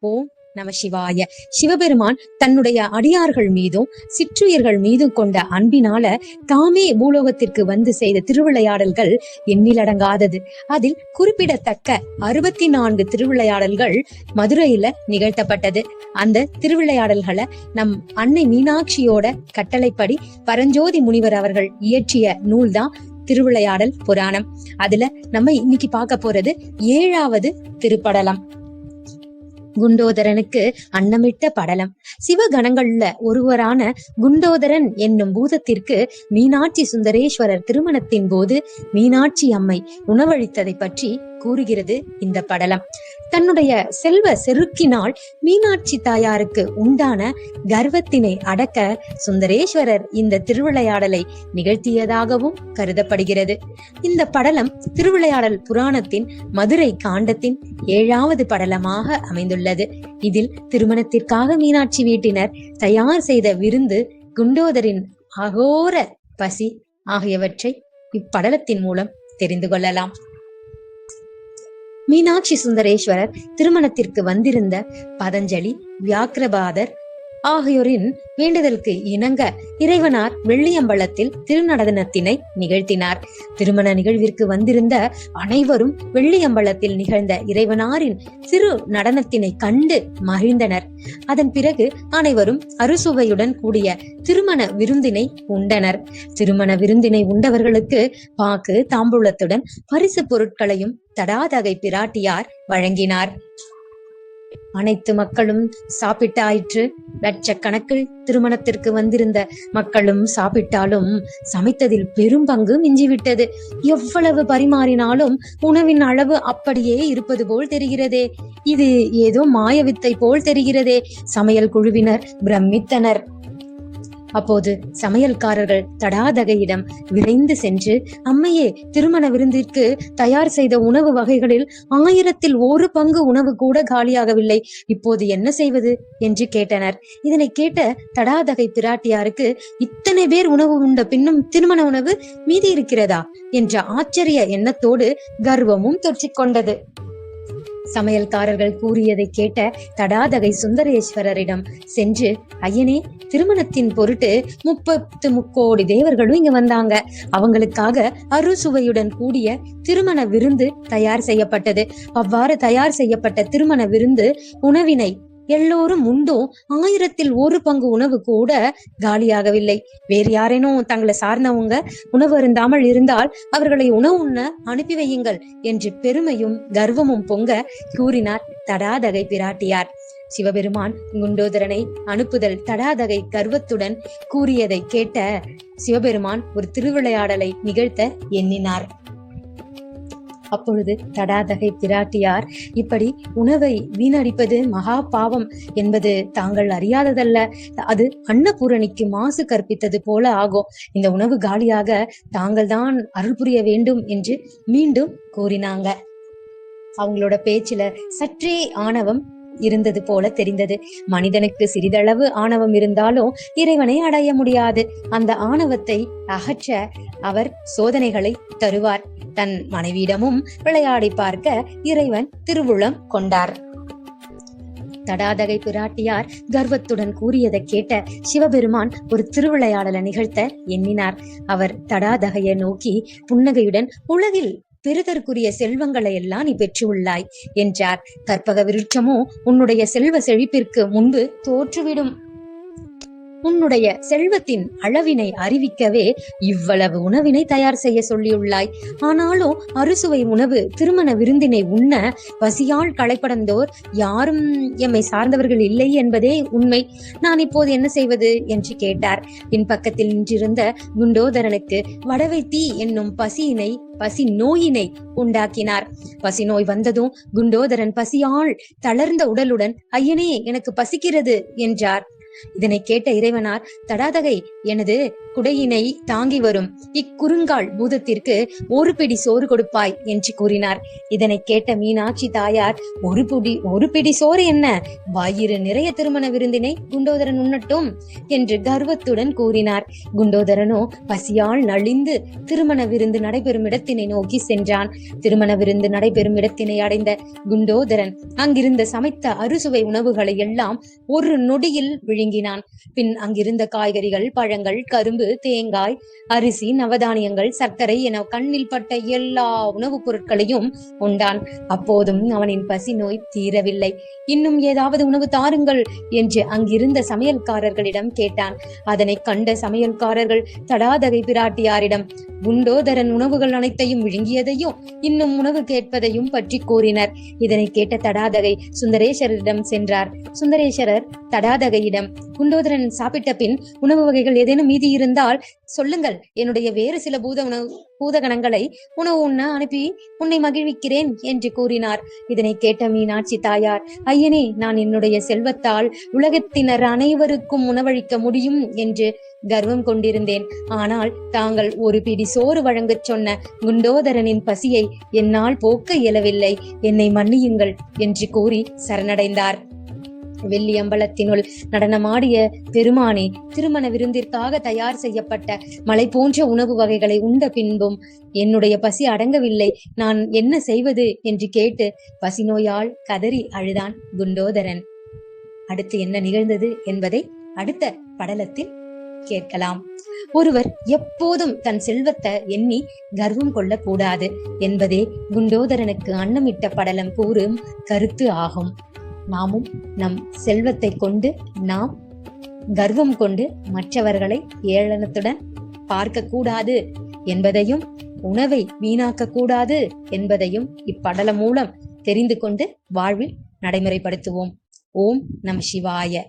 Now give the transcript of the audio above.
ஓம் நம சிவாய. சிவபெருமான் தன்னுடைய அடியார்கள் மீதும் சிற்றுயிர்கள் மீதும் கொண்ட அன்பினால தாமே பூலோகத்திற்கு வந்து செய்த திருவிளையாடல்கள் எண்ணிலடங்காதது அதில் குறிப்பிடத்தக்க அறுபத்தி நான்கு திருவிளையாடல்கள் மதுரையில நிகழ்த்தப்பட்டது. அந்த திருவிளையாடல்களை நம் அன்னை மீனாட்சியோட கட்டளைப்படி பரஞ்சோதி முனிவர் அவர்கள் இயற்றிய நூல்தான் திருவிளையாடல் புராணம். அதுல நம்ம இன்னைக்கு பார்க்க போறது ஏழாவது திருப்படலம். குண்டோதரனுக்கு அன்னமிட்ட படலம். சிவகணங்கள்ல ஒருவரான குண்டோதரன் என்னும் பூதத்திற்கு மீனாட்சி சுந்தரேஸ்வரர் திருமணத்தின் போது மீனாட்சி அம்மை உணவளித்ததை பற்றி கூறுகிறது இந்த படலம். தன்னுடைய செல்வ செருக்கினால் மீனாட்சி தாயாருக்கு உண்டான கர்வத்தினை அடக்க சுந்தரேஸ்வரர் இந்த திருவிளையாடலை நிகழ்த்தியதாகவும் கருதப்படுகிறது. இந்த படலம் திருவிளையாடல் புராணத்தின் மதுரை காண்டத்தின் ஏழாவது படலமாக அமைந்துள்ளது. இதில் திருமணத்திற்காக மீனாட்சி வீட்டினர் தயார் செய்த விருந்து குண்டோதரின் அகோர பசி ஆகியவற்றை இப்படலத்தின் மூலம் தெரிந்து கொள்ளலாம். மீனாட்சி சுந்தரேஸ்வரர் திருமணத்திற்கு வந்திருந்த பதஞ்சலி வியாக்கிரபாதர் ஆகியோரின் வேண்டுதலுக்கு இணங்க இறைவனார் வெள்ளியம்பலத்தில் திருநடனத்தினை நிகழ்த்தினார். திருமண நிகழ்விற்கு வந்திருந்த அனைவரும் வெள்ளியம்பலத்தில் நிகழ்ந்த இறைவனாரின் சிறு நடனத்தினை கண்டு மகிழ்ந்தனர். அதன் பிறகு அனைவரும் அறுசுவையுடன் கூடிய திருமண விருந்தினை உண்டனர். திருமண விருந்தினை உண்டவர்களுக்கு பாக்கு தாம்பூலத்துடன் பரிசு பொருட்களையும் தடாதகை பிராட்டியார் வழங்கினார். அனைத்து மக்களும் சாப்பிட்டாயிற்று. லட்சக்கணக்கில் திருமணத்திற்கு வந்திருந்த மக்களும் சாப்பிட்டாலும் சமைத்ததில் பெரும் பங்கு மிஞ்சிவிட்டது. எவ்வளவு பரிமாறினாலும் உணவின் அளவு அப்படியே இருப்பது போல் தெரிகிறதே. இது ஏதோ மாயவித்தை போல் தெரிகிறதே. சமையல் குழுவினர் பிரமித்தனர். அப்போது சமையல்காரர்கள் தடாதகையிடம் விரைந்து சென்று அம்மையே திருமண விருந்திற்கு தயார் செய்த உணவு வகைகளில் ஆயிரத்தில் ஒரு பங்கு உணவு கூட காலியாகவில்லை. இப்போது என்ன செய்வது? என்று கேட்டனர். இதனை கேட்ட தடாதகை பிராட்டியாருக்கு இத்தனை பேர் உணவு உண்ட பின்னும் திருமண உணவு மீதி இருக்கிறதா? என்ற ஆச்சரிய எண்ணத்தோடு கர்வமும் தொற்றிக்கொண்டது சமையல்காரர்கள் கூறியதை கேட்ட தடாதகை சுந்தரேஸ்வரரிடம் சென்று ஐயனே திருமணத்தின் பொருட்டு முப்பத்து முக்கோடி தேவர்களும் இங்க வந்தாங்க. அவங்களுக்காக அறுசுவையுடன் கூடிய திருமண விருந்து தயார் செய்யப்பட்டது. அவ்வாறு தயார் செய்யப்பட்ட திருமண விருந்து உணவினை எல்லோரும் உண்டும் ஆயிரத்தில் ஒரு பங்கு உணவு கூட காலியாகவில்லை. வேறு யாரேனும் தங்களை சார்ந்தவங்க உணவு அருந்தாமல் இருந்தால் அவர்களை உணவு உண்ண அனுப்பி வையுங்கள் என்று பெருமையும் கர்வமும் பொங்க கூறினார் தடாதகை பிராட்டியார். சிவபெருமான் குண்டோதரனை அனுப்புதல் தடாதகை கர்வத்துடன் கூறியதை கேட்ட சிவபெருமான் ஒரு திருவிளையாடலை நிகழ்த்த எண்ணினார். அப்பொழுது தடாதகை பிராட்டியார் இப்படி உணவை வீணடிப்பது மகா பாவம் என்பது தாங்கள் அறியாததல்ல. அது அன்னபூரணிக்கு மாசு கற்பித்தது போல ஆகும். இந்த உணவு காலியாக தாங்கள் தான் அருள் புரிய வேண்டும் என்று மீண்டும் கூறினாங்க. அவங்களோட பேச்சுல சற்றே ஆணவம் இருந்தது போல தெரிந்தது. மனிதனுக்கு சிறிதளவு ஆணவம் இருந்தாலும் இறைவனை அடைய முடியாது. அந்த ஆணவத்தை அகற்ற அவர் சோதனைகளை தருவார். தன் மனைவியிடமும் விளையாடி பார்க்க இறைவன் திருவுளம் கொண்டார். தடாதகை பிராட்டியார் கர்வத்துடன் கூறியதை கேட்ட சிவபெருமான் ஒரு திருவிளையாடலை நிகழ்த்த எண்ணினார். அவர் தடாதகையை நோக்கி புன்னகையுடன் உலகில் பெறுதற்குரிய செல்வங்களை எல்லாம் நீ பெற்றுள்ளாய் என்றார். கற்பக விருட்சமோ உன்னுடைய செல்வ செழிப்பிற்கு முன்பு தோற்றுவிடும். உன்னுடைய செல்வத்தின் அளவினை அறிவிக்கவே இவ்வளவு உணவினை தயார் செய்ய சொல்லியுள்ளாய். ஆனாலும் அறுசுவை உணவு திருமண விருந்தினை உண்ண பசியால் களைப்படந்தோர் யாரும் எம்மை சார்ந்தவர்கள் இல்லை என்பதே உண்மை. நான் இப்போது என்ன செய்வது? என்று கேட்டார். என் பக்கத்தில் நின்றிருந்த குண்டோதரனுக்கு வடவை தீ என்னும் பசியினை பசி நோயினை உண்டாக்கினார். பசி நோய் வந்ததும் குண்டோதரன் பசியால் தளர்ந்த உடலுடன் ஐயனே எனக்கு பசிக்கிறது என்றார். இதனை கேட்ட இறைவனார் தடாதகை எனது குடையினை தாங்கி வரும். இக்குறுங்கால் பூதத்திற்கு ஒரு பிடி சோறு கொடுப்பாய் என்று கூறினார். இதனை கேட்ட மீனாட்சி தாயார் ஒரு பிடி ஒரு பிடி சோறு என்ன? வாயிறு நிறைய திருமண விருந்தினை குண்டோதரன் உண்ணட்டும் என்று கர்வத்துடன் கூறினார். குண்டோதரனோ பசியால் நலிந்து திருமண விருந்து நடைபெறும் இடத்தினை நோக்கி சென்றான். திருமண விருந்து நடைபெறும் இடத்தினை அடைந்த குண்டோதரன் அங்கிருந்த சமைத்த அறுசுவை உணவுகளை எல்லாம் ஒரு நொடியில் விழுங்கினான் பின் அங்கிருந்த காய்கறிகள் பழங்கள் கரும்பு தேங்காய் அரிசி நவதானியங்கள் சர்க்கரை என கண்ணில் பட்ட எல்லா உணவுப் பொருட்களையும் உண்டான். அப்போதும் அவனின் பசி நோய் தீரவில்லை. இன்னும் ஏதாவது உணவு தாருங்கள் என்று அங்கிருந்த சமையல்காரர்களிடம் கேட்டான். அதனை கண்ட சமையல்காரர்கள் தடாதகை பிராட்டியாரிடம் குண்டோதரன் உணவுகள் அனைத்தையும் விழுங்கியதையும் இன்னும் உணவு கேட்பதையும் பற்றி கூறினர். இதனை கேட்ட தடாதகை சுந்தரேஸ்வரரிடம் சென்றார். சுந்தரேஸ்வரர் தடாதகையிடம் குண்டோதரன் சாப்பிட்ட பின் உணவு வகைகள் ஏதேனும் மீதி இருந்தால் சொல்லுங்கள். என்னுடைய வேறு சில பூத உணவு பூதகணங்களை உணவு உண்ண அனுப்பி உன்னை மகிழ்விக்கிறேன் என்று கூறினார். இதனை கேட்ட மீனாட்சி தாயார் ஐயனே நான் என்னுடைய செல்வத்தால் உலகத்தினர் அனைவருக்கும் உணவளிக்க முடியும் என்று கர்வம் கொண்டிருந்தேன். ஆனால் தாங்கள் ஒரு பிடி சோறு வழங்கச் சொன்ன குண்டோதரனின் பசியை என்னால் போக்க இயலவில்லை. என்னை மன்னியுங்கள் என்று கூறி சரணடைந்தார். வெள்ளி அம்பலத்தினுள் நடனமாடிய பெருமானே திருமண விருந்திற்காக தயார் செய்யப்பட்ட மலை போன்ற உணவு வகைகளை உண்ட பின்பும் என்னுடைய பசி அடங்கவில்லை. நான் என்ன செய்வது என்று கேட்டு பசி நோயால் கதறி அழுதான் குண்டோதரன். அடுத்து என்ன நிகழ்ந்தது என்பதை அடுத்த படலத்தில் கேட்கலாம். ஒருவர் எப்போதும் தன் செல்வத்தை எண்ணி கர்வம் கொள்ளக்கூடாது என்பதே குண்டோதரனுக்கு அன்னமிட்ட படலம் கூறும் கருத்து ஆகும். நாமும் நம் செல்வத்தை கொண்டு நாம் கர்வம் கொண்டு மற்றவர்களை ஏளனத்துடன் பார்க்க கூடாது என்பதையும் உணவை வீணாக்க கூடாது என்பதையும் இப்படலம் மூலம் தெரிந்து கொண்டு வாழ்வில் நடைமுறைப்படுத்துவோம். ஓம் நம சிவாய.